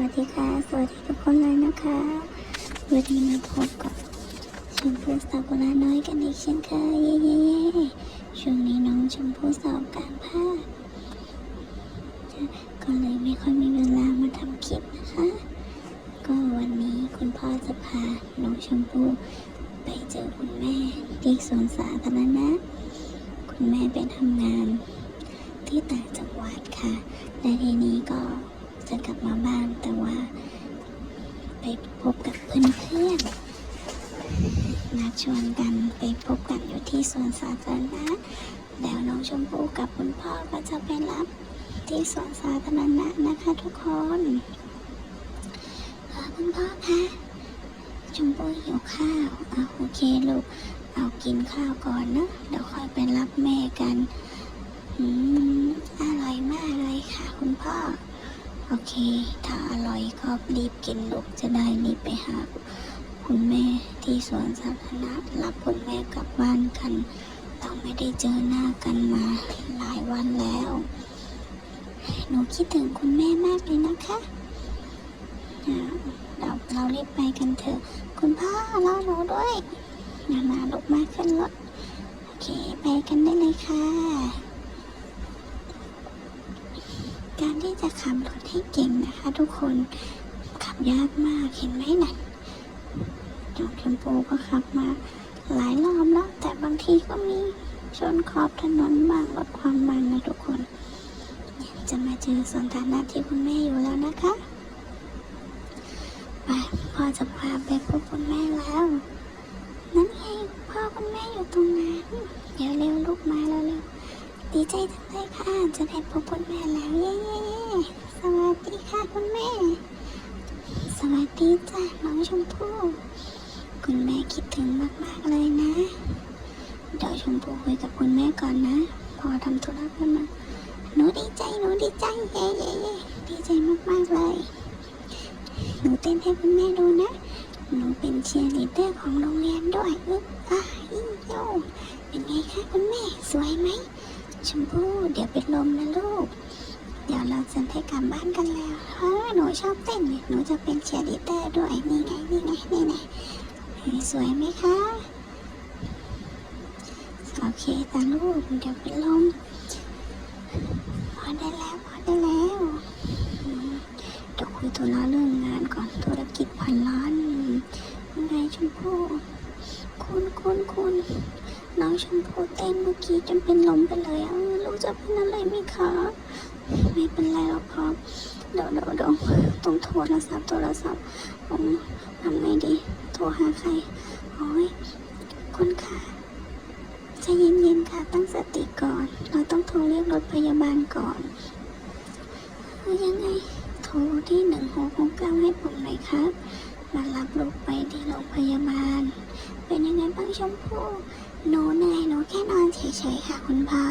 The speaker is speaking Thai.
วัสดีค่ะ สวัสดีทุกคนเลยนะคะวันนี้มาพบกับชมพู่สาวโบราณน้อยกันอีกเช่นเคยเย่เย่เย่ช่วงนี้น้องชมพู่สอบการภาคก็เลยไม่ค่อยมีเวลามาทำคลิปนะคะ ก็วันนี้คุณพ่อจะพาน้องชมพู่ไปเจอคุณแม่ที่สวนสาธารณะคุณแม่ไปทำงานที่ต่างจังหวัดค่ะ และทีนี้ก็ จะกลับมาบ้านแต่ว่า ไปพบกับเพื่อนๆนัดชวนกันไปพบกันอยู่ที่สวนสาธารณะแล้วน้องชมพู่กับคุณพ่อก็จะไปรับที่สวนสาธารณะนะคะทุกคนเอ่อคุณพ่อคะชมพู่หิวข้าวอะโอเคลูก เอากินข้าวก่อนนะเดี๋ยวค่อยไปรับแม่กัน อืม อร่อยมากเลยค่ะ คุณพ่อ โอเค ถ้าอร่อยก็รีบกินลูกจะได้รีบไปหา คุณแม่ที่สวนสาธารณะรับคุณแม่กลับบ้านกัน เราไม่ได้เจอหน้ากันมาหลายวันแล้ว หนูคิดถึงคุณแม่มากเลยนะคะเราเรารีบไปกันเถอะ คุณพ่อรอหนูด้วยมามาลูกมาขึ้นรถ โอเค ไปกันได้เลยค่ะ การ ที่จะขับรถให้เก่งนะคะ ทุกคนขับยากมากเห็นไหมนะ่ะน้องชมพูก็ขับมาหลายรอบแล้วแต่บางทีก็มีชนขอบถนนบ้างลดความมันนะทุกคน จะมาเจอสวนสาธารณะที่คุณแม่อยู่แล้วนะคะไปพ่อจะพาไปพบคุณแม่แล้ว นั่นไงพ่อคุณแม่อยู่ตรงนั้นเดี๋ยวเร็วลูกมาแล้ว ดีใจจังเลยค่ะ จะได้พบคุณแม่แล้วเย้เย้เสวัสดีค่ะคุณแม่ สวัสดีจ้ะน้องชมพู่คุณแม่คิดถึงมากๆเลยนะ เดี๋ยวชมพู่คุยกับคุณแม่ก่อนนะ พอทำธุระกันมาหนูดีใจหนูดีใจเย้เย้เย้ดีใจมากๆเลยหนูเต้นให้คุณแม่ดูนะหนูเป็นเชียร์ลีดเดอร์ของโรงเรียนด้วยอึ๊บอะอีโยเป็นไงคะคุณแม่สวยไหม ชมพู่เดี๋ยวเป็นลมนะลูก เดี๋ยวเราจะได้กลับบ้านกันแล้วเพราะว่าหนูชอบเต้นหนูจะเป็นเชียร์ลีดเดอร์ด้วยนี่ไงนี่ไงนี่ไงสวยไหมคะโอเคตาลูกเดี๋ยวเป็นลมพอได้แล้วพอได้แล้วเดี๋ยวคุยธุระเรื่องงานก่อนธุรกิจพันล้านไงชมพู่คุณคุณคุณ น้องชมพู่เต้นเมื่อกี้จนเป็นลมไปเลยอะลูกจะเป็นอะไรไหมคะ ไม่เป็นไรหรอกครับเดี๋ยวเดี๋ยวเดี๋ยวต้องโทรศัพท์โทรศัพท์ผมทำไงดี โทรหาใครโอ้ยคุณค่ะใจเย็นๆค่ะตั้งสติก่อน เราต้องโทรเรียกรถพยาบาลก่อนเออยังไงโทรที่หนึ่งหกหกเก้าให้ผมหน่อยครับมารับลูกไปที่โรงพยาบาล เป็นยังไงบ้างชมพู่ หนูเหนื่อยหนูแค่นอนเฉยๆค่ะคุณพ่อ